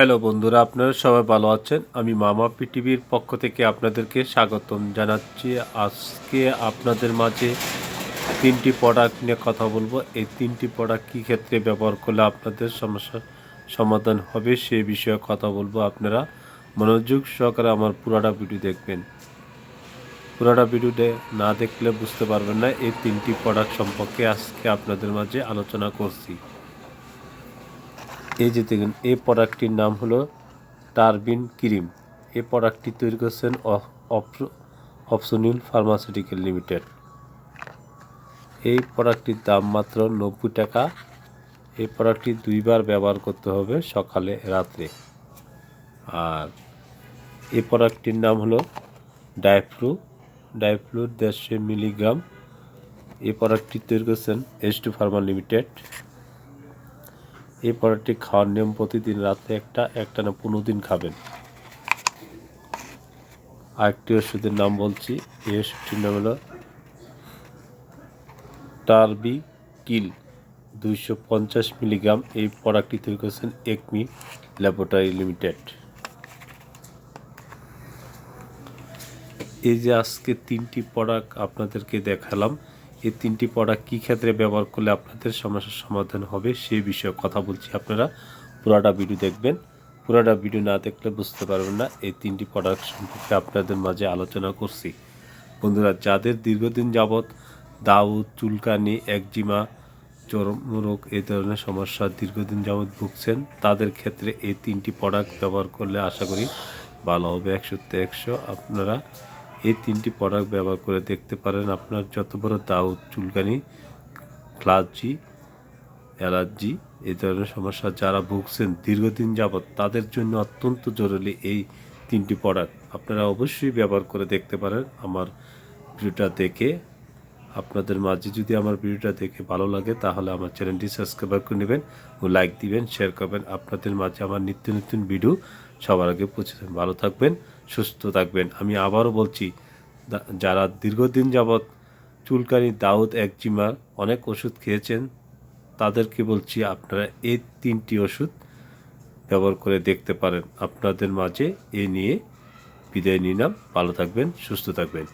Hello বন্ধুরা, আপনারা সবাই ভালো আছেন? আমি মামা পৃথিবীর পক্ষ থেকে আপনাদেরকে স্বাগতম জানাচ্ছি। আজকে আপনাদের মাঝে তিনটি প্রোডাক্ট নিয়ে কথা বলব। এই তিনটি প্রোডাক্ট কী ক্ষেত্রে ব্যবহার করলে আপনাদের সমস্যার সমাধান হবে সে বিষয়ে কথা বলব। আপনারা মনোযোগ সহকারে আমার পুরাটা ভিডিও দেখবেন। পুরাটা ভিডিও দে- না দেখলে বুঝতে পারবেন না, এই তিনটি প্রোডাক্ট সম্পর্কে আজকে আপনাদের মাঝে আলোচনা করছি। এই যে দেখুন এই প্রোডাক্টটির নাম হলো টারবিন ক্রিম। এই প্রোডাক্টটি তৈরি করছেন অপশনিল ফার্মাসিউটিক্যাল লিমিটেড। এই প্রোডাক্টটির দাম মাত্র নব্বই টাকা। এই প্রোডাক্টটি দুইবার ব্যবহার করতে হবে সকালে, রাত্রে। আর এই প্রোডাক্টটির নাম হলো ডাইফ্লু। ডাইফ্লু দেড়শো মিলিগ্রাম। এই প্রোডাক্টটি তৈরি করছেন এস টু ফার্মা লিমিটেড এই প্রোডাক্টটি খাওয়ার নিয়ম প্রতিদিন রাতে একটা একটা না পনেরো দিন খাবেন। আরেকটি ওষুধের নাম বলছি, এই ওষুধটির নাম হলো টার্বি কিল দুইশো পঞ্চাশ মিলিগ্রাম এই প্রোডাক্টটি তৈরি করেছেন একমি ল্যাবরেটরি লিমিটেড। এই যে আজকে তিনটি প্রোডাক্ট আপনাদেরকে দেখালাম এই তিনটি প্রোডাক্ট কী ক্ষেত্রে ব্যবহার করলে আপনাদের সমস্যার সমাধান হবে সেই বিষয়ে কথা বলছি আপনারা। পুরাটা ভিডিও দেখবেন। পুরাটা ভিডিও না দেখলে বুঝতে পারবেন না এই তিনটি প্রোডাক্ট সম্পর্কে আপনাদের মাঝে আলোচনা করছি। বন্ধুরা, যাদের দীর্ঘদিন যাবৎ দাউদ, চুলকানি, একজিমা, চর্মরোগ এই ধরনের সমস্যা দীর্ঘদিন যাবৎ ভুগছেন, তাদের ক্ষেত্রে এই তিনটি প্রোডাক্ট ব্যবহার করলে আশা করি ভালো হবে। একশোতে একশো আপনারা এই তিনটি প্রোডাক্ট ব্যবহার করে দেখতে পারেন আপনার যত বড় দাউদ, চুলকানি ক্লাসজি অ্যালার্জি, এই ধরনের সমস্যা যারা ভুগছেন দীর্ঘদিন যাবৎ, তাদের জন্য অত্যন্ত জরুরি এই তিনটি প্রোডাক্ট আপনারা অবশ্যই ব্যবহার করে দেখতে পারেন আমার ভিডিওটা দেখে। আপনাদের মাঝে যদি আমার ভিডিওটা দেখে ভালো লাগে, তাহলে আমার চ্যানেলটি সাবস্ক্রাইব করে নেবেন ও লাইক দিবেন শেয়ার করবেন। আপনাদের মাঝে আমার নিত্য নতুন ভিডিও সবার আগে পৌঁছে। ভালো থাকবেন। সুস্থ থাকবেন। আমি আবারও বলছি যারা দীর্ঘদিন যাবৎ চুলকানি, দাউদ, একজিমার অনেক ওষুধ খেয়েছেন, তাদেরকে বলছি আপনারা এই তিনটি ওষুধ ব্যবহার করে দেখতে পারেন। আপনাদের মাঝে এ নিয়ে বিদায় নিলাম। ভালো থাকবেন, সুস্থ থাকবেন।